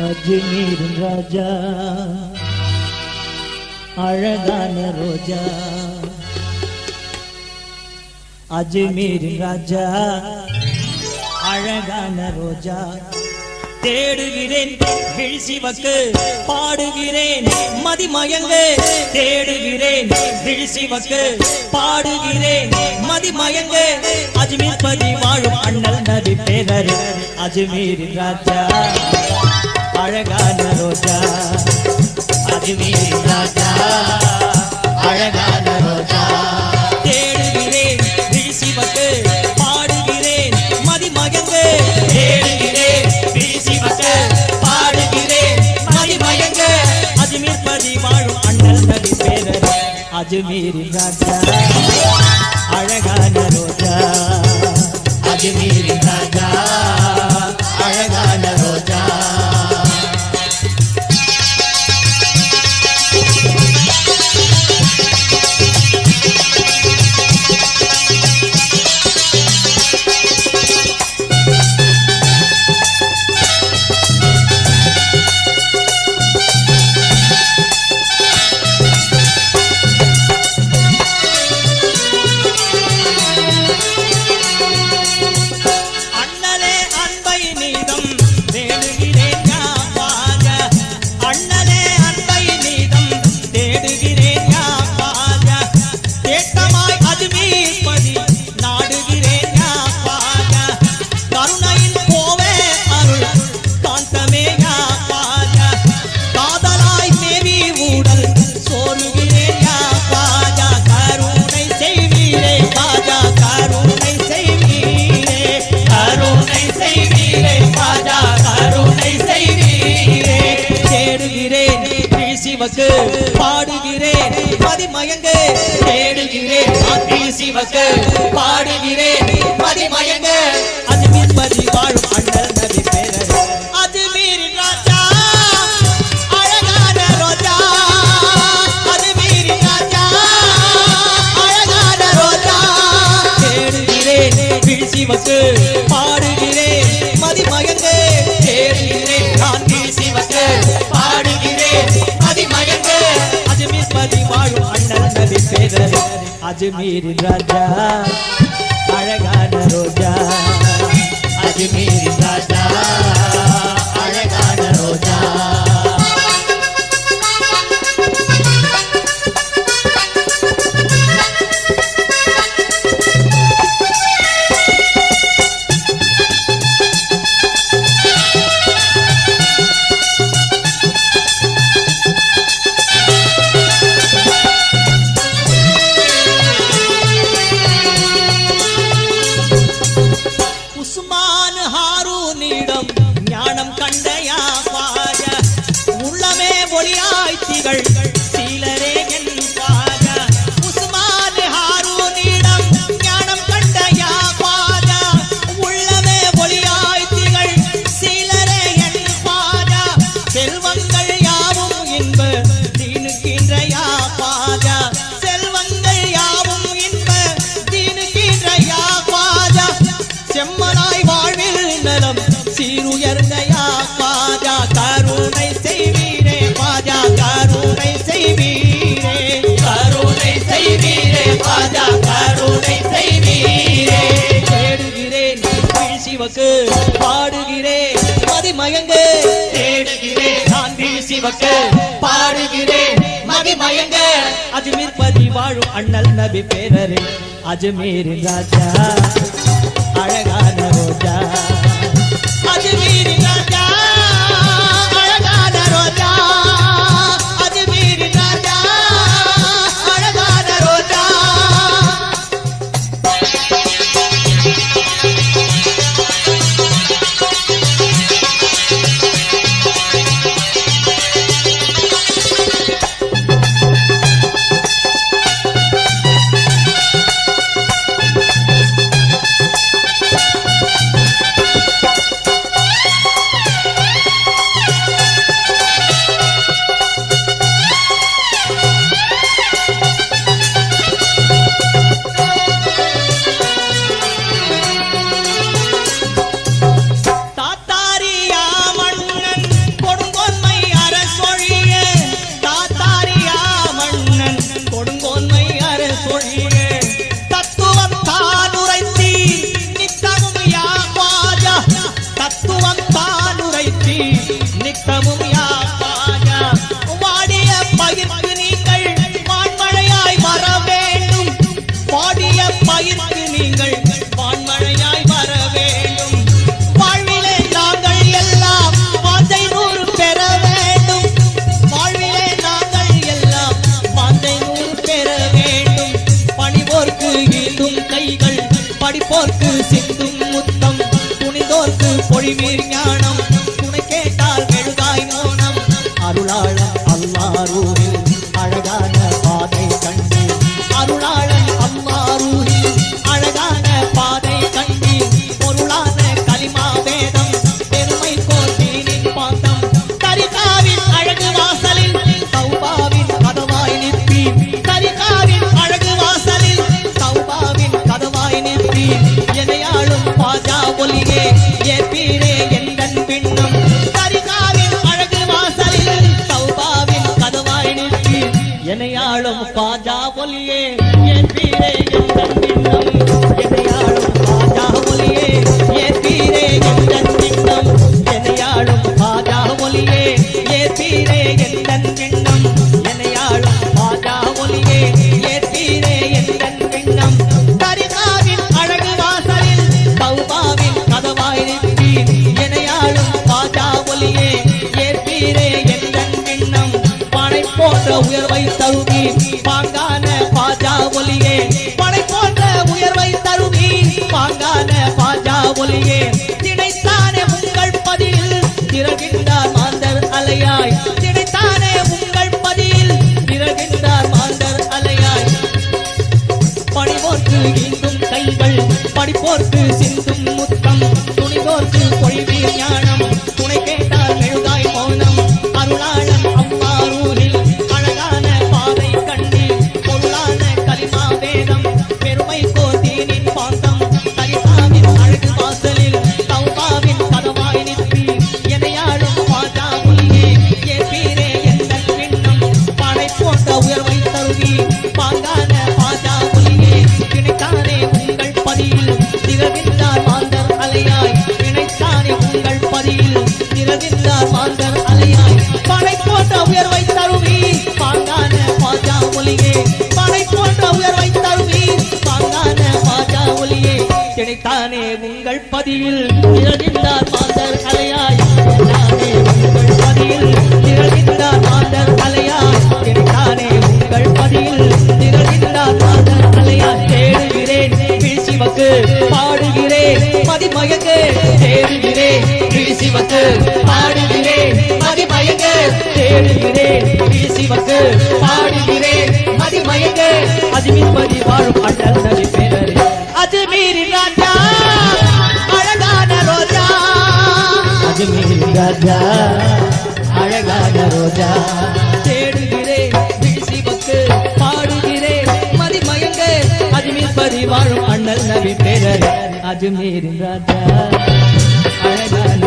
அஜ்மீர் ராஜா. அழகான ரோஜா. அஜ்மீர் ராஜா. அழகான ரோஜா. தேடுகிறேன் விழிசிவக்கு பாடுகிறேன் மதிமயங்கு. தேடுகிறேன் விழிசிவக்கு பாடுகிறேன் மதிமயங்கு. அஜ்மீர் பதி வாழும் அண்ணல் நபி பேரர் அஜ்மீர் ராஜா. அழகான ரோஜா. அஜ்மீர் ராஜா. அழகான ரோஜா. தேடுகிறேன் விழிசிவக்கு பாடுகிறேன் மதிமயங்கு. தேடுகிறேன் விழிசிவக்கு பாடுகிறேன் மதிமயங்கு. அஜ்மீர் பதி வாழும் அண்ணல் நதி பேரர் அஜ்மீர் ராஜா. அழகான ரோஜா. அஜ்மீர் அண்ணலே சிவக்கு பாடுகிறேன். மதிமயங்கு தேடுகிறேன். பாடுகிறேன். அஜ்மீர் ராஜா அழகான ரோஜா அஜ்மீர் ராஜா சிவக்கு பாடுகிறேன். மதிமயங்க அஜ்மீர் பதி வாழும் அண்ணல் நபி பேரரே. அஜ்மீர் ராஜா. மொழிமீர் ஞானம். துணை கேட்டால் மெழுகாய் மோனம். அருளாளம் அல்லாரூரில் அழகான பாதை கண்டு. அருளாள बाजा बोलिए ये पीरे यमदंडी Và நானே உங்கள் பதிவில்? நிழலிந்தார் மாந்தர் கலையாய். நானே உங்கள் பதியில் நிழலிந்தார் மாந்தர் கலையாய். நானே உங்கள் பதியில் நிழலிந்தார் மாந்தர் கலையாய். தேடுகிறேன் வீழ்ச்சிவக்கு பாடுகிறேன் மதிமயக்கு தேடுகிறேன் வீழ்ச்சிவக்கு பாடுகிறேன் மதிமயக்கு தேடுகிறேன் வீழ்ச்சிவக்கு பாடுகிறேன் மதிமயக்கு. அதிமிப்பதி வாழும் அண்ணன். ரோஜா அழகான ரோஜா. தேடுகிறேன் சிவக்கு பாடுகிறேன். மதிமயங்க அஜ்மீர் பதி வாழும் அண்ணல் நபி பேரர் அஜ்மீரின் ராஜா. அழகான